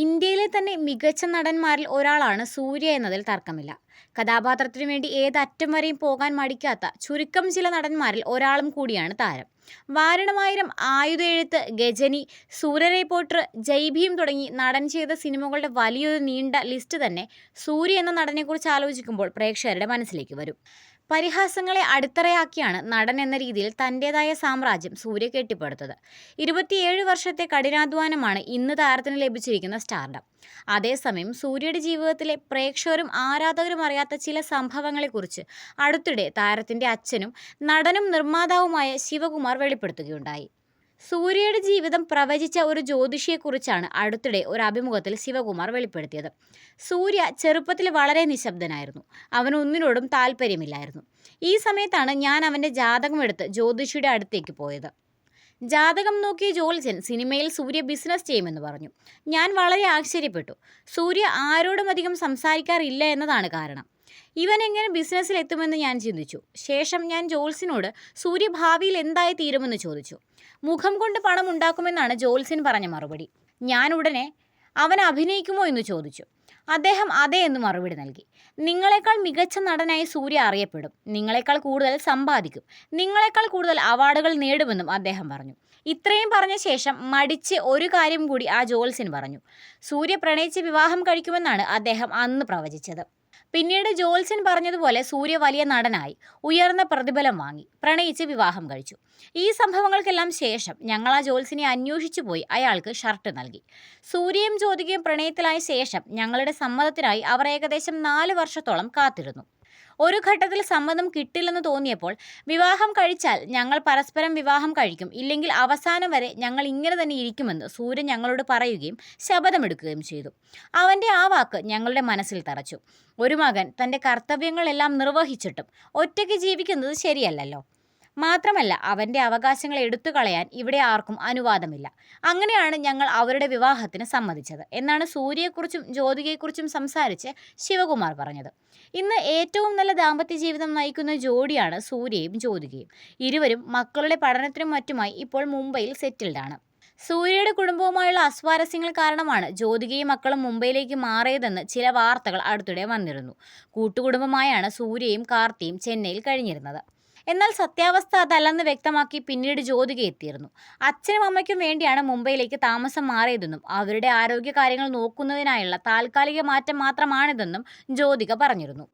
ഇന്ത്യയിലെ തന്നെ മികച്ച നടന്മാരിൽ ഒരാളാണ് സൂര്യ എന്നതിൽ തർക്കമില്ല. കഥാപാത്രത്തിനു വേണ്ടി ഏതറ്റം വരെയും പോകാൻ മടിക്കാത്ത ചുരുക്കം ചില നടന്മാരിൽ ഒരാളും കൂടിയാണ് താരം. വാരണമായിരം ആയുധ എഴുത്ത് ഗജനി സൂര്യരെ പോട്ടർ ജയ്ഭീം തുടങ്ങി നടൻ ചെയ്ത സിനിമകളുടെ വലിയൊരു നീണ്ട ലിസ്റ്റ് തന്നെ സൂര്യ എന്ന നടനെക്കുറിച്ച് ആലോചിക്കുമ്പോൾ പ്രേക്ഷകരുടെ മനസ്സിലേക്ക് വരും. പരിഹാസങ്ങളെ അടിത്തറയാക്കിയാണ് നടൻ എന്ന രീതിയിൽ തന്റെതായ സാമ്രാജ്യം സൂര്യ കെട്ടിപ്പടുത്തത്. ഇരുപത്തിയേഴ് വർഷത്തെ കഠിനാധ്വാനമാണ് ഇന്ന് താരത്തിന് ലഭിച്ചിരിക്കുന്ന സ്റ്റാർഡം. അതേസമയം സൂര്യയുടെ ജീവിതത്തിലെ പ്രേക്ഷകരും ആരാധകരും അറിയാത്ത ചില സംഭവങ്ങളെക്കുറിച്ച് അടുത്തിടെ താരത്തിന്റെ അച്ഛനും നടനും നിർമ്മാതാവുമായ ശിവകുമാർ വെളിപ്പെടുത്തുകയുണ്ടായി. സൂര്യയുടെ ജീവിതം പ്രവചിച്ച ഒരു ജ്യോതിഷിയെക്കുറിച്ചാണ് അടുത്തിടെ ഒരു അഭിമുഖത്തിൽ ശിവകുമാർ വെളിപ്പെടുത്തിയത്. സൂര്യ ചെറുപ്പത്തിൽ വളരെ നിശബ്ദനായിരുന്നു. അവന് ഒന്നിനോടും താല്പര്യമില്ലായിരുന്നു. ഈ സമയത്താണ് ഞാൻ അവന്റെ ജാതകമെടുത്ത് ജ്യോതിഷിയുടെ അടുത്തേക്ക് പോയത്. ജാതകം നോക്കിയ ജോത്സ്യൻ സിനിമയിൽ സൂര്യ ബിസിനസ് ചെയ്യുമെന്ന് പറഞ്ഞു. ഞാൻ വളരെ ആശ്ചര്യപ്പെട്ടു. സൂര്യ ആരോടും അധികം സംസാരിക്കാറില്ല എന്നതാണ് കാരണം. ഇവൻ എങ്ങനെ ബിസിനസ്സിൽ എത്തുമെന്ന് ഞാൻ ചിന്തിച്ചു. ശേഷം ഞാൻ ജോൾസിനോട് സൂര്യ ഭാവിയിൽ എന്തായി തീരുമെന്ന് ചോദിച്ചു. മുഖം കൊണ്ട് പണം ഉണ്ടാക്കുമെന്നാണ് ജോൽസിൻ പറഞ്ഞ മറുപടി. ഞാൻ ഉടനെ അവൻ അഭിനയിക്കുമോ? എന്ന് ചോദിച്ചു. അദ്ദേഹം അതെ എന്ന് മറുപടി നൽകി. നിങ്ങളെക്കാൾ മികച്ച നടനായി സൂര്യ അറിയപ്പെടും. നിങ്ങളെക്കാൾ കൂടുതൽ സമ്പാദിക്കും. നിങ്ങളെക്കാൾ കൂടുതൽ അവാർഡുകൾ നേടുമെന്നും അദ്ദേഹം പറഞ്ഞു. ഇത്രയും പറഞ്ഞ ശേഷം മടിച്ച് ഒരു കാര്യം കൂടി ആ ജോൽസിൻ പറഞ്ഞു. സൂര്യ പ്രണയിച്ച് വിവാഹം കഴിക്കുമെന്നാണ് അദ്ദേഹം അന്ന് പ്രവചിച്ചത്. പിന്നീട് ജോൽസൻ പറഞ്ഞതുപോലെ സൂര്യ വലിയ നടനായി ഉയർന്ന പ്രതിഫലം വാങ്ങി. പ്രണയിച്ച് വിവാഹം കഴിച്ചു. ഈ സംഭവങ്ങൾക്കെല്ലാം ശേഷം ഞങ്ങൾ ആ ജോൽസിനെ അന്വേഷിച്ചു പോയി. അയാൾക്ക് ഷർട്ട് നൽകി. സൂര്യയും ജ്യോതികയും പ്രണയത്തിലായ ശേഷം ഞങ്ങളുടെ സമ്മതത്തിനായി അവർ ഏകദേശം നാല് വർഷത്തോളം കാത്തിരുന്നു. ഒരു ഘട്ടത്തിൽ സമ്മതം കിട്ടില്ലെന്ന് തോന്നിയപ്പോൾ വിവാഹം കഴിച്ചാൽ ഞങ്ങൾ പരസ്പരം വിവാഹം കഴിക്കും. ഇല്ലെങ്കിൽ അവസാനം വരെ ഞങ്ങൾ ഇങ്ങനെ തന്നെ ഇരിക്കുമെന്ന് സൂര്യൻ ഞങ്ങളോട് പറയുകയും ശപഥമെടുക്കുകയും ചെയ്തു. അവന്റെ ആ വാക്ക് ഞങ്ങളുടെ മനസ്സിൽ തറച്ചു. ഒരു മകൻ തന്റെ കർത്തവ്യങ്ങളെല്ലാം നിർവഹിച്ചിട്ടും ഒറ്റയ്ക്ക് ജീവിക്കുന്നത് ശരിയല്ലല്ലോ. മാത്രമല്ല അവന്റെ അവകാശങ്ങൾ എടുത്തു കളയാൻ ഇവിടെ ആർക്കും അനുവാദമില്ല. അങ്ങനെയാണ് ഞങ്ങൾ അവരുടെ വിവാഹത്തിന് സമ്മതിച്ചത്. എന്നാണ് സൂര്യയെക്കുറിച്ചും ജ്യോതികയെക്കുറിച്ചും സംസാരിച്ച് ശിവകുമാർ പറഞ്ഞത്. ഇന്ന് ഏറ്റവും നല്ല ദാമ്പത്യ ജീവിതം നയിക്കുന്ന ജോഡിയാണ് സൂര്യയും ജ്യോതികയും. ഇരുവരും മക്കളുടെ പഠനത്തിനും മറ്റുമായി ഇപ്പോൾ മുംബൈയിൽ സെറ്റിൽഡാണ് സൂര്യയുടെ കുടുംബവുമായുള്ള അസ്വാരസ്യങ്ങൾ കാരണമാണ് ജ്യോതികയും മക്കളും മുംബൈയിലേക്ക് മാറിയതെന്ന് ചില വാർത്തകൾ അടുത്തിടെ വന്നിരുന്നു. കൂട്ടുകുടുംബമായാണ് സൂര്യയും കാർത്തിയും ചെന്നൈയിൽ കഴിഞ്ഞിരുന്നത്. എന്നാൽ സത്യാവസ്ഥ അതല്ലെന്ന് വ്യക്തമാക്കി പിന്നീട് ജ്യോതിക എത്തിയിരുന്നു. അച്ഛനും അമ്മയ്ക്കും വേണ്ടിയാണ് മുംബൈയിലേക്ക് താമസം മാറിയതെന്നും അവരുടെ ആരോഗ്യ കാര്യങ്ങൾ നോക്കുന്നതിനായുള്ള താൽക്കാലിക മാറ്റം മാത്രമാണിതെന്നും ജ്യോതിക പറഞ്ഞിരുന്നു.